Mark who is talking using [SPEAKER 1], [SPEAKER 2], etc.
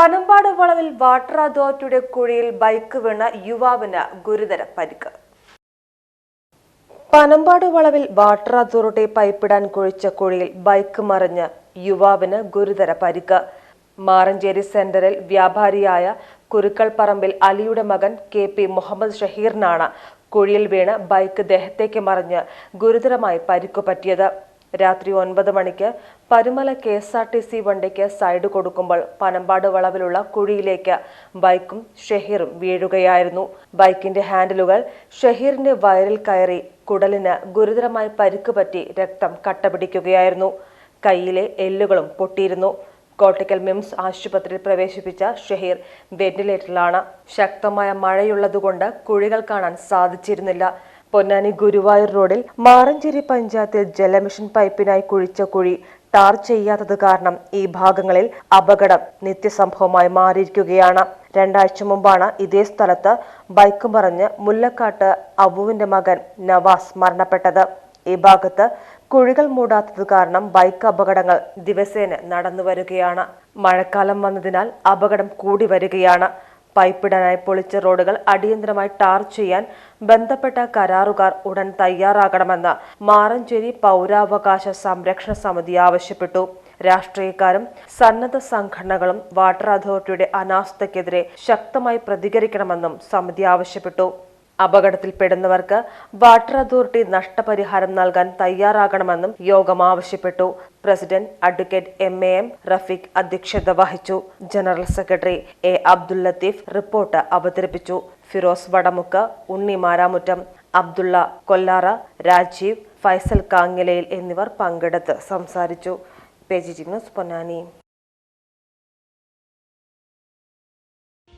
[SPEAKER 1] പനമ്പാട് വളവിൽ വാട്ടർ അതോറിറ്റിയുടെ കുഴിയിൽ ബൈക്ക് വീണ യുവാവിന് ഗുരുതര പരിക്ക്. പനമ്പാട് വളവിൽ വാട്ടർ അതോറിറ്റി പൈപ്പിടാൻ കുഴിച്ച കുഴിയിൽ ബൈക്ക് മറിഞ്ഞ് യുവാവിന് ഗുരുതര പരിക്ക്. മാറഞ്ചേരി സെന്ററിൽ വ്യാപാരിയായ കുരുക്കൾ പറമ്പിൽ അലിയുടെ മകൻ കെ പി മുഹമ്മദ് ഷഹീറിനാണ് കുഴിയിൽ വീണ് ബൈക്ക് ദേഹത്തേക്ക് മറിഞ്ഞ് ഗുരുതരമായി പരിക്കു പറ്റിയത്. രാത്രി ഒൻപത് മണിക്ക് Parumala K S R T C വണ്ടിക്ക് സൈഡ് കൊടുക്കുമ്പോൾ പനമ്പാട് വളവിലുള്ള കുഴിയിലേക്ക് ബൈക്കും ഷഹീറും വീഴുകയായിരുന്നു. ബൈക്കിന്റെ ഹാൻഡിലുകൾ ഷഹീറിന്റെ വയറിൽ കയറി കുടലിന് ഗുരുതരമായി പരുക്ക് പറ്റി രക്തം കട്ടപിടിക്കുകയായിരുന്നു. കയ്യിലെ എല്ലുകളും പൊട്ടിയിരുന്നു. കോട്ടയ്ക്കൽ മിംസ് ആശുപത്രിയിൽ പ്രവേശിപ്പിച്ച ഷഹീർ വെന്റിലേറ്ററിലാണ്. ശക്തമായ മഴയുള്ളതുകൊണ്ട് കുഴികൾ കാണാൻ സാധിച്ചിരുന്നില്ല. പൊന്നാനി ഗുരുവായൂർ റോഡിൽ മാറഞ്ചേരി പഞ്ചായത്തിൽ ജലമിഷൻ പൈപ്പിനായി കുഴിച്ച കുഴി ടാർ ചെയ്യാത്തത് കാരണം ഈ ഭാഗങ്ങളിൽ അപകടം നിത്യസംഭവമായി മാറിയിരിക്കുകയാണ്. രണ്ടാഴ്ച മുമ്പാണ് ഇതേ സ്ഥലത്ത് ബൈക്ക് മറിഞ്ഞ് മുല്ലക്കാട്ട് അബുവിന്റെ മകൻ നവാസ് മരണപ്പെട്ടത്. ഈ ഭാഗത്ത് കുഴികൾ മൂടാത്തത് കാരണം ബൈക്ക് അപകടങ്ങൾ ദിവസേന നടന്നു വരികയാണ് മഴക്കാലം വന്നതിനാൽ അപകടം കൂടി വരികയാണ്. പൈപ്പിടാനായി പൊളിച്ച റോഡുകൾ അടിയന്തരമായി ടാർ ചെയ്യാൻ ബന്ധപ്പെട്ട കരാറുകാർ ഉടൻ തയ്യാറാകണമെന്ന് മാറഞ്ചേരി പൗരാവകാശ സംരക്ഷണ സമിതി ആവശ്യപ്പെട്ടു. രാഷ്ട്രീയക്കാരും സന്നദ്ധ സംഘടനകളും വാട്ടർ അതോറിറ്റിയുടെ അനാസ്ഥയ്ക്കെതിരെ ശക്തമായി പ്രതികരിക്കണമെന്നും സമിതി ആവശ്യപ്പെട്ടു. അപകടത്തിൽപ്പെടുന്നവർക്ക് വാട്ടർ അതോറിറ്റി നഷ്ടപരിഹാരം നൽകാൻ തയ്യാറാകണമെന്നും യോഗം ആവശ്യപ്പെട്ടു. President advocate M A M Rafeeq അധ്യക്ഷത വഹിച്ചു. General secretary A Abdul Latheef report അവതരിപ്പിച്ചു. ഫിറോസ് വടമുക്ക് ഉണ്ണി മാരാമുറ്റം അബ്ദുള്ള കൊല്ലാറ രാജീവ് ഫൈസൽ കാങ്ങിലയിൽ എന്നിവർ പങ്കെടുത്ത് സംസാരിച്ചു. പേജി ന്യൂസ് പൊന്നാനി.